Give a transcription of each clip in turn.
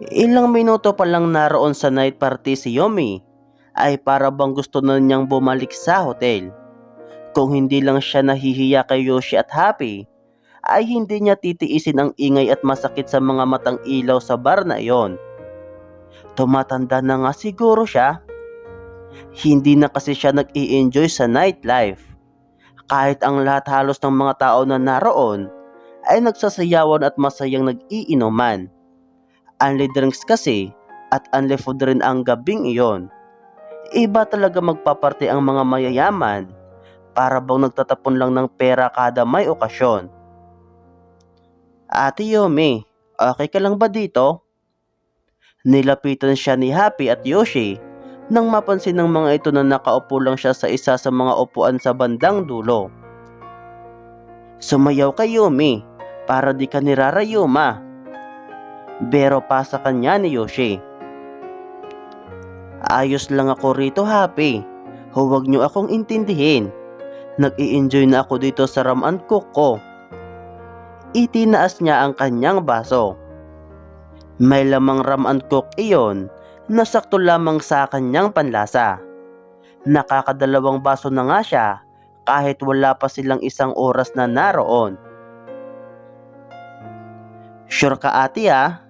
Ilang minuto pa lang naroon sa night party si Yomi ay para bang gusto na niyang bumalik sa hotel. Kung hindi lang siya nahihiya kay Yoshi at Happy, ay hindi niya titiisin ang ingay at masakit sa mga matang ilaw sa bar na iyon. Tumatanda na nga siguro siya. Hindi na kasi siya nag-i-enjoy sa nightlife. Kahit ang lahat halos ng mga tao na naroon ay nagsasayawan at masayang nag-iinuman. Unli drinks kasi at unli food rin ang gabing iyon. Iba talaga magpaparte ang mga mayayaman para bang nagtatapon lang ng pera kada may okasyon. Ate Yomi, okay ka lang ba dito? Nilapitan siya ni Happy at Yoshi nang mapansin ng mga ito na nakaupo lang siya sa isa sa mga upuan sa bandang dulo. Sumayaw kay Yumi para di ka nirarayuma. Pero pa sa kanya ni Yoshi. Ayos lang ako rito happy. Huwag niyo akong intindihin. Nag-i-enjoy na ako dito sa ram and cook ko. Itinaas niya ang kanyang baso. May lamang ram and cook iyon na sakto lamang sa kanyang panlasa. Nakakadalawang baso na nga siya kahit wala pa silang isang oras na naroon. Sure ka ate ah?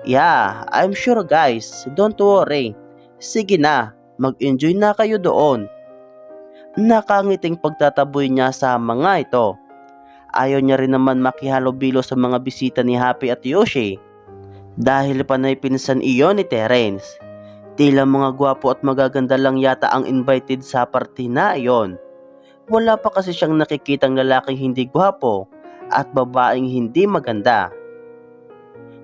Yeah, I'm sure guys. Don't worry. Sige na, mag-enjoy na kayo doon. Nakangiting pagtataboy niya sa mga ito. Ayaw niya rin naman makihalubilo sa mga bisita ni Happy at Yoshi. Dahil panay pinsan iyon ni Terence. Tila mga gwapo at magaganda lang yata ang invited sa party na iyon. Wala pa kasi siyang nakikitang lalaking hindi gwapo at babaeng hindi maganda.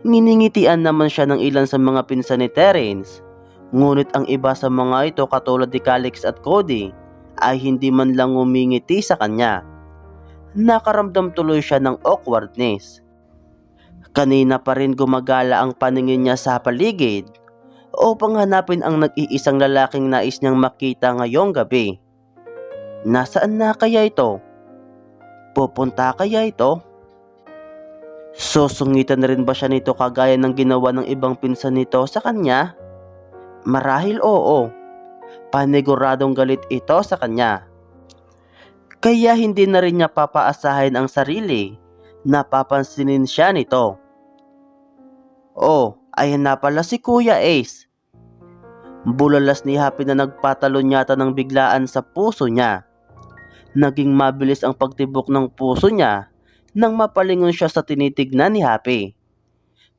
Niningitian naman siya ng ilan sa mga pinsan ni Terence. Ngunit ang iba sa mga ito katulad ni Calix at Cody ay hindi man lang umingiti sa kanya. Nakaramdam tuloy siya ng awkwardness. Kanina pa rin gumagala ang paningin niya sa paligid upang hanapin ang nag-iisang lalaking nais niyang makita ngayong gabi. Nasaan na kaya ito? Pupunta kaya ito? Susungitan na rin ba siya nito kagaya ng ginawa ng ibang pinsan nito sa kanya? Marahil oo. Paniguradong galit ito sa kanya. Kaya hindi na rin niya papaasahin ang sarili na papansinin siya nito. Oh, ayan na pala si Kuya Ace. Bulalas ni Happy na nagpatalon yata ng biglaan sa puso niya. Naging mabilis ang pagtibok ng puso niya nang mapalingon siya sa tinitignan ni Happy.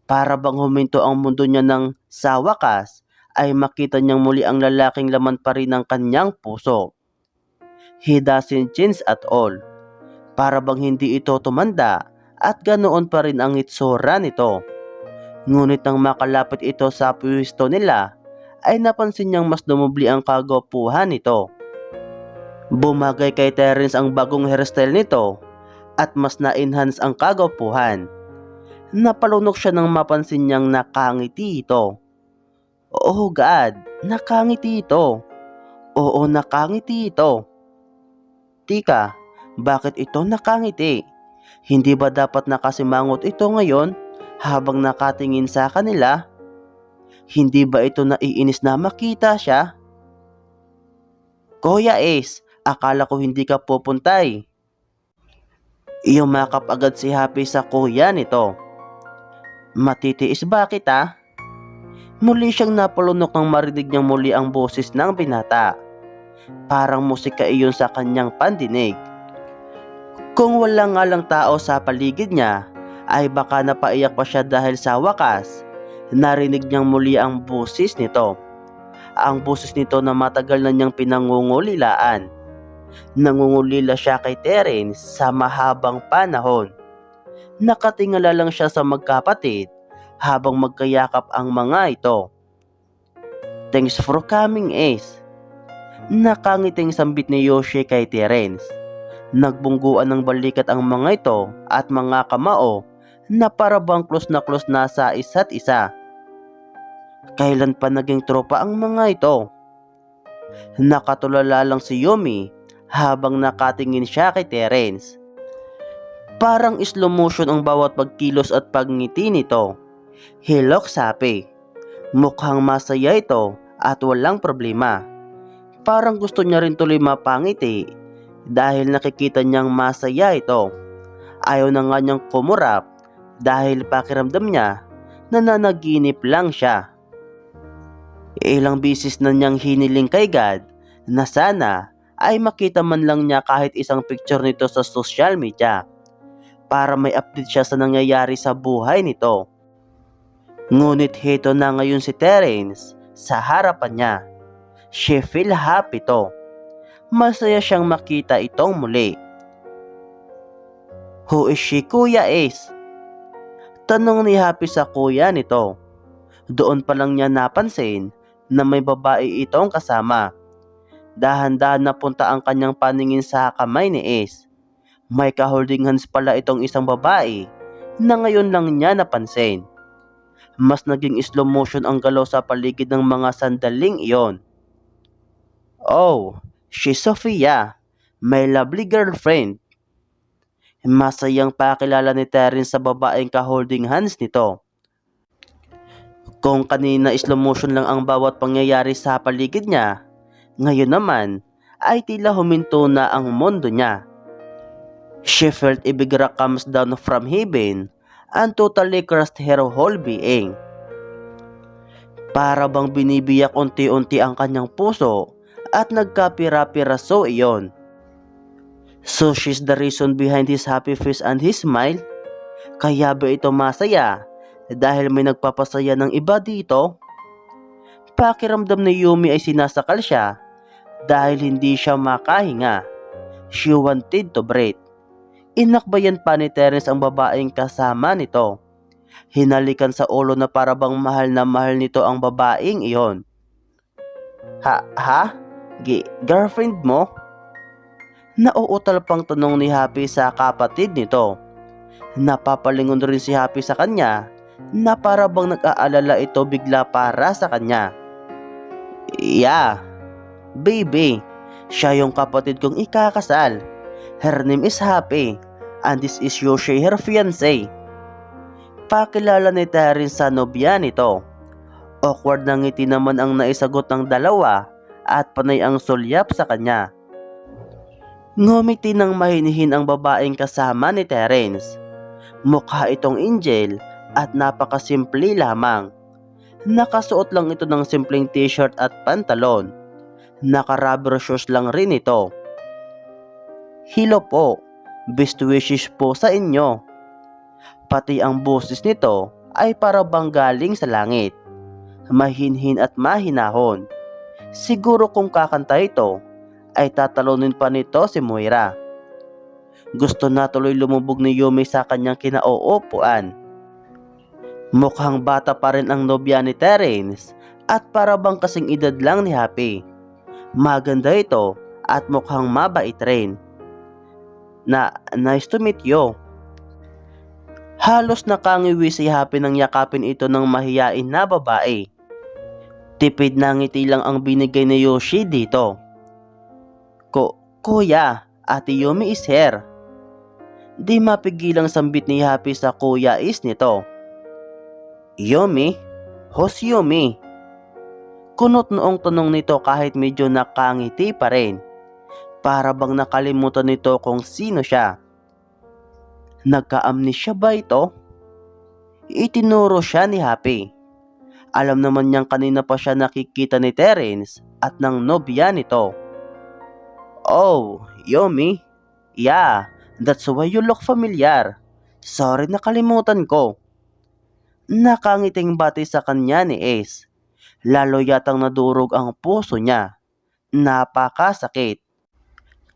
Para bang huminto ang mundo niya ng sa wakas ay makita niyang muli ang lalaking laman pa rin ng kanyang puso. He doesn't change at all. Para bang hindi ito tumanda at ganoon pa rin ang itsura nito. Ngunit nang makalapit ito sa pwesto nila, ay napansin niyang mas dumubli ang kagwapuhan nito. Bumagay kay Terence ang bagong hairstyle nito at mas na-enhance ang kagwapuhan. Napalunok siya nang mapansin niyang nakangiti ito. Oh God, nakangiti ito. Oo, nakangiti ito. Tika, bakit ito nakangiti? Hindi ba dapat nakasimangot ito ngayon habang nakatingin sa kanila? Hindi ba ito naiinis na makita siya? Kuya Ace, akala ko hindi ka pupuntay. Yumakap agad si Happy sa kuya nito. Matitiis ba kita? Muli siyang napalunok nang marinig niyang muli ang boses ng binata. Parang musika iyon sa kanyang pandinig. Kung wala nga lang tao sa paligid niya, ay baka napaiyak pa siya dahil sa wakas, narinig niyang muli ang boses nito. Ang boses nito na matagal na niyang pinangungulilaan. Nangungulila siya kay Terence sa mahabang panahon. Nakatingala lang siya sa magkapatid habang magkayakap ang mga ito. Thanks for coming, Ace. Nakangiting sambit ni Yoshi kay Terence. Nagbungguan ng balikat ang mga ito at mga kamao na parabang close na close na sa isa't isa. Kailan pa naging tropa ang mga ito? Nakatulala lang si Yumi habang nakatingin siya kay Terence. Parang slow motion ang bawat pagkilos at pagngiti nito. He looks happy. Mukhang masaya ito at walang problema. Parang gusto niya rin tuloy mapangiti dahil nakikita niyang masaya ito. Ayaw na nga niyang kumurap dahil pakiramdam niya na nanaginip lang siya. Ilang bisis na niyang hiniling kay God na sana ay makita man lang niya kahit isang picture nito sa social media para may update siya sa nangyayari sa buhay nito. Ngunit heto na ngayon si Terence sa harapan niya. She feel happy to. Masaya siyang makita itong muli. Who is she, Kuya Ace? Tanong ni Happy sa kuya nito. Doon pa lang niya napansin na may babae itong kasama. Dahan-dahan napunta ang kanyang paningin sa kamay ni Ace. May ka-holding hands pala itong isang babae na ngayon lang niya napansin. Mas naging slow motion ang galaw sa paligid ng mga sandaling iyon. Oh, she's Sophia, my lovely girlfriend. Masayang pakilala ni Terence sa babaeng ka-holding hands nito. Kung kanina slow motion lang ang bawat pangyayari sa paligid niya, ngayon naman ay tila huminto na ang mundo niya. She felt a comes down from heaven and totally crushed her whole being. Para bang binibiyak unti-unti ang kanyang puso at nagkapira-piraso iyon. So she's the reason behind his happy face and his smile? Kaya ba ito masaya dahil may nagpapasaya ng iba dito? Pakiramdam ni Yumi ay sinasakal siya dahil hindi siya makahinga. She wanted to breathe. Inakbayan pa ni Terence ang babaeng kasama nito. Hinalikan sa ulo na para bang mahal na mahal nito ang babaeng iyon. Ha? Ha? Gi girlfriend mo? Nauutal pang tanong ni Happy sa kapatid nito. Napapalingon rin si Happy sa kanya na para bang nag-aalala ito bigla para sa kanya. Yeah, baby, siya yung kapatid kong ikakasal. Her name is Happy and this is Yoshi, her fiancé. Pakilala ni Terence sa nobya nito. Awkward na ngiti naman ang naisagot ng dalawa at panay ang sulyap sa kanya. Ngumiti ng mahinihin ang babaeng kasama ni Terence. Mukha itong angel at napakasimple lamang. Nakasuot lang ito ng simpleng t-shirt at pantalon. Naka-rubber shoes lang rin ito. Hilo po, best wishes po sa inyo. Pati ang boses nito ay para bang galing sa langit. Mahinhin at mahinahon. Siguro kung kakanta ito, ay tatalunin pa nito si Moira. Gusto na tuloy lumubog ni Yumi sa kanyang kinauupuan. Mukhang bata pa rin ang nobya ni Terence at para bang kasing edad lang ni Happy. Maganda ito at mukhang mabait rin. Na nice to meet you. Halos nakangiwi si Happy nang yakapin ito ng mahiyain na babae. Tipid na ngiti lang ang binigay ni Yoshi dito. Ko, kuya, ate Yumi is here. Di mapigilang sambit ni Happy sa kuya is nito. Yumi? Who's Yumi? Kunot noong tanong nito kahit medyo nakangiti pa rin. Para bang nakalimutan nito kung sino siya. Nagka-amnesia ba ito? Itinuro siya ni Happy. Alam naman niyang kanina pa siya nakikita ni Terence at ng nobya nito. Oh, Yomi? Yeah, that's why you look familiar. Sorry nakalimutan ko. Nakangiting bati sa kanya ni Ace. Lalo yatang nadurog ang puso niya. Napakasakit.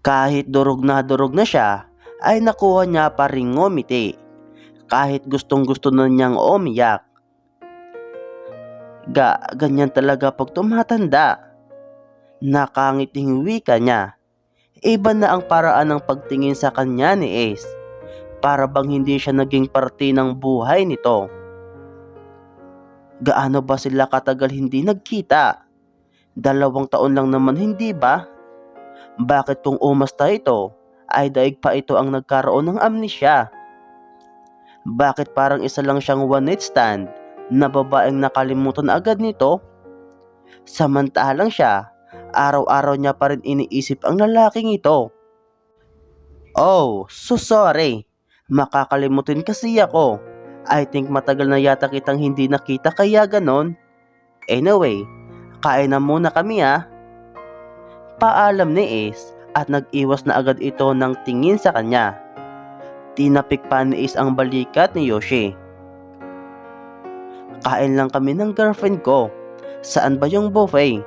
Kahit durog na durog na siya, ay nakuha niya pa ring ngumiti. Kahit gustong gusto na niyang umiyak. Ga, ganyan talaga pag tumatanda. Nakangiting wika niya. Iba na ang paraan ng pagtingin sa kanya ni Ace. Para bang hindi siya naging parte ng buhay nito. Gaano ba sila katagal hindi nagkita? Dalawang taon lang naman hindi ba? Bakit kung umasta ito, ay daig pa ito ang nagkaroon ng amnesia? Bakit parang isa lang siyang one night stand na babaeng nakalimutan agad nito. Samantalang siya, araw-araw niya pa rin iniisip ang lalaking ito. Oh, so sorry. Makakalimutin kasi ako. I think matagal na yata kitang hindi nakita kaya ganon. Anyway, kain na muna kami ah. Paalam ni Ace at nag-iwas na agad ito ng tingin sa kanya. Tinapik pa ni Ace ang balikat ni Yoshi. Kain lang kami ng girlfriend ko. Saan ba yung buffet?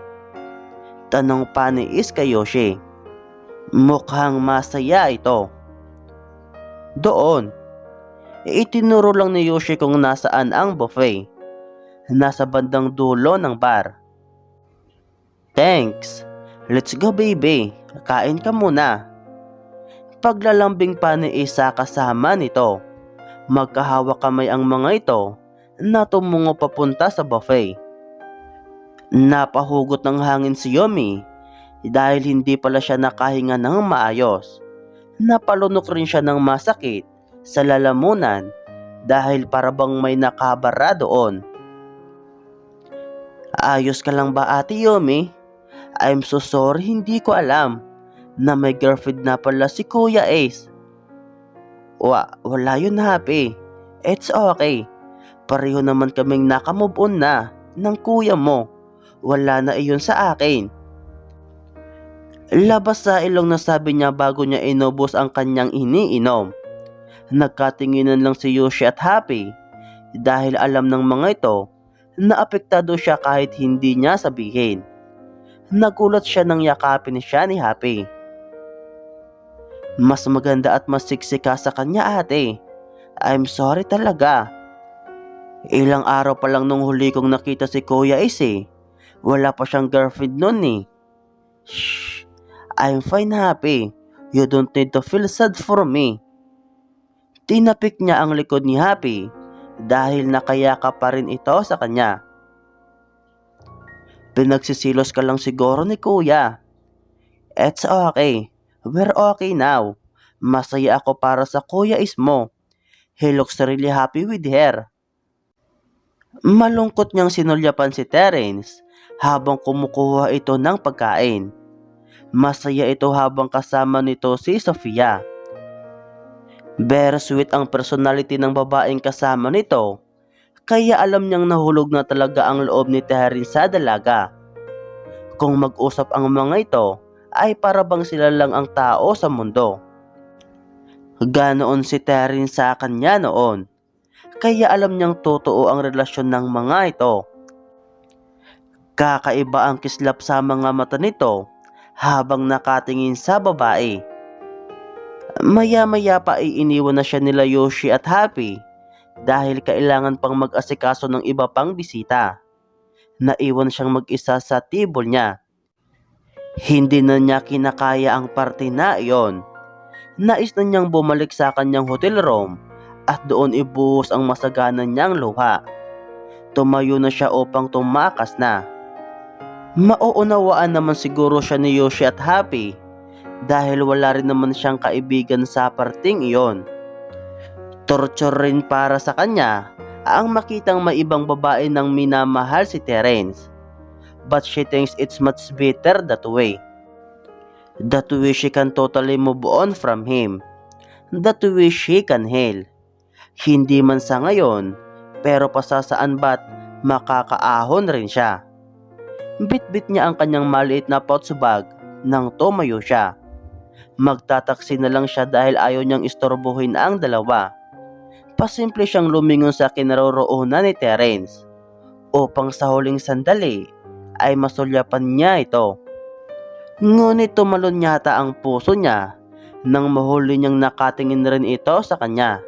Tanong pa ni Ace kay Yoshi. Mukhang masaya ito. Doon. Itinuro lang ni Yoshi kung nasaan ang buffet. Nasa bandang dulo ng bar. Thanks. Let's go baby. Kain ka muna. Paglalambing pa ni Isa kasama nito. Magkahawak kamay ang mga ito na tumungo papunta sa buffet. Napahugot ng hangin si Yomi dahil hindi pala siya nakahinga ng maayos. Napalunok rin siya ng masakit sa lalamunan dahil parabang may nakabara doon. Ayos ka lang ba ate Yomi? I'm so sorry hindi ko alam na may girlfriend na pala si Kuya Ace. Wa, wala yun happy. It's okay. Pareho naman kaming nakamove on na ng kuya mo. Wala na iyon sa akin. Labas sa ilong na sabi niya bago niya inubos ang kanyang iniinom. Nagkatinginan lang si Yoshi at Happy dahil alam ng mga ito na apektado siya kahit hindi niya sabihin. Nagulat siya nang yakapin siya ni Happy. Mas maganda at mas siksi ka sa kanya ate. I'm sorry talaga. Ilang araw pa lang nung huli kong nakita si Kuya Ace eh. Wala pa siyang girlfriend noon eh. Shh, I'm fine happy. You don't need to feel sad for me. Tinapik niya ang likod ni Happy dahil nakayaka pa rin ito sa kanya. Pinagsisilos ka lang siguro ni Kuya. It's okay. We're okay now. Masaya ako para sa Kuya is mo. He looks really happy with her. Malungkot niyang sinulyapan si Terence habang kumukuha ito ng pagkain. Masaya ito habang kasama nito si Sofia. Very sweet ang personality ng babaeng kasama nito, kaya alam niyang nahulog na talaga ang loob ni Terence sa dalaga. Kung mag-usap ang mga ito, ay parabang sila lang ang tao sa mundo. Ganoon si Terence sa kanya noon, kaya alam niyang totoo ang relasyon ng mga ito. Kakaiba ang kislap sa mga mata nito habang nakatingin sa babae. Maya-maya pa ay iniwan na siya nila Yoshi at Happy dahil kailangan pang mag-asikaso ng iba pang bisita. Naiwan siyang mag-isa sa table niya. Hindi na niya kinakaya ang parte na iyon. Nais na niyang bumalik sa kanyang hotel room at doon ibuhos ang masagana niyang luha. Tumayo na siya upang tumakas na. Mauunawaan naman siguro siya ni Yoshi at Happy dahil wala rin naman siyang kaibigan sa parting iyon. Torture rin para sa kanya ang makitang may ibang babae nang minamahal si Terence. But she thinks it's much better that way. That way she can totally move on from him. That way she can heal. Hindi man sa ngayon, pero pasasaan ba't makakaahon rin siya. Bit-bit niya ang kanyang maliit na pouch bag nang tumayo siya. Magtataksi na lang siya dahil ayaw niyang istorbohin ang dalawa. Pasimple siyang lumingon sa kinaroroonan ni Terence upang sa huling sandali ay masulyapan niya ito. Ngunit tumalon yata ang puso niya nang mahuli niyang nakatingin rin ito sa kanya.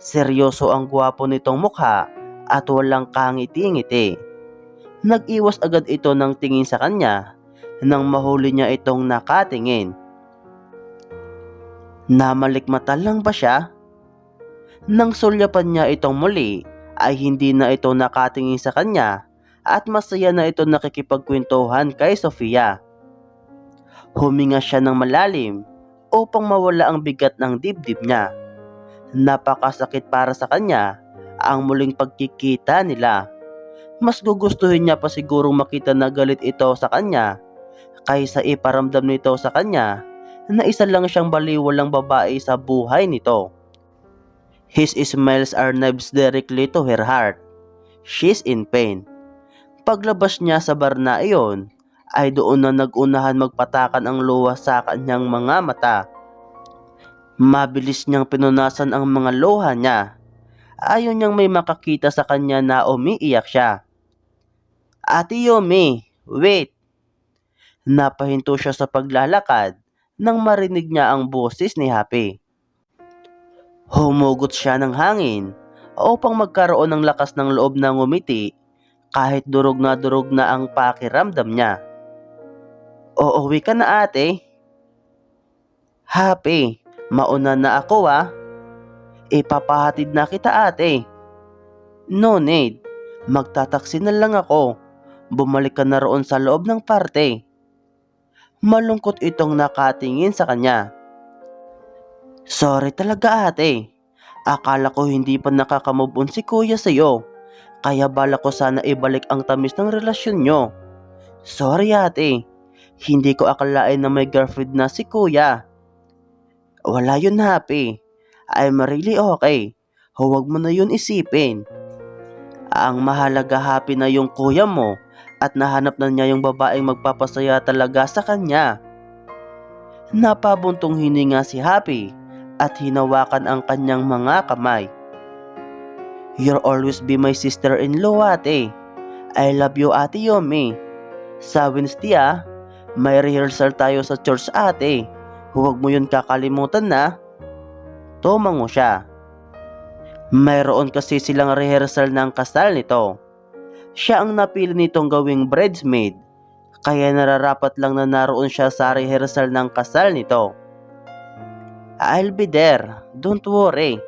Seryoso ang gwapo nitong mukha at walang kangiti-ngiti. Nag-iwas agad ito ng tingin sa kanya nang mahuli niya itong nakatingin. Namalikmata lang ba siya? Nang sulyapan niya itong muli ay hindi na ito nakatingin sa kanya at masaya na ito nakikipagkwentuhan kay Sofia. Huminga siya ng malalim upang mawala ang bigat ng dibdib niya. Napakasakit para sa kanya ang muling pagkikita nila. Mas gugustuhin niya pa sigurong makita na galit ito sa kanya kaysa iparamdam nito sa kanya na isa lang siyang baliwalang babae sa buhay nito. His smiles are knives directly to her heart. She's in pain. Paglabas niya sa bar na iyon, ay doon na nagunahan magpatakan ang luha sa kanyang mga mata. Mabilis niyang pinunasan ang mga luha niya. Ayaw niyang may makakita sa kanya na umiiyak siya. Ate Yomi, wait! Napahinto siya sa paglalakad nang marinig niya ang boses ni Happy. Humugot siya ng hangin upang magkaroon ng lakas ng loob na ngumiti kahit durog na durog na ang pakiramdam niya. Uuwi ka na ate. Happy, mauna na ako ah. Ipapahatid na kita ate. No need, magtataksi na lang ako. Bumalik ka na roon sa loob ng parte. Malungkot itong nakatingin sa kanya. Sorry talaga ate. Akala ko hindi pa nakakamove on si kuya sa'yo. Kaya bala ko sana ibalik ang tamis ng relasyon nyo. Sorry ate. Hindi ko akalain na may girlfriend na si kuya. Wala yun happy. I'm really okay. Huwag mo na yun isipin. Ang mahalaga happy na yung kuya mo at nahanap na niya yung babaeng magpapasaya talaga sa kanya. Napabuntong hininga si Happy at hinawakan ang kanyang mga kamay. You'll always be my sister-in-law, ate. I love you, ate Yomi. Sa Wednesday, ah, may rehearsal tayo sa church, ate. Huwag mo yun kakalimutan na. Tumango siya. Mayroon kasi silang rehearsal ng kasal nito. Siya ang napili nitong gawing bridesmaid, kaya nararapat lang na naroon siya sa rehearsal ng kasal nito. I'll be there, don't worry.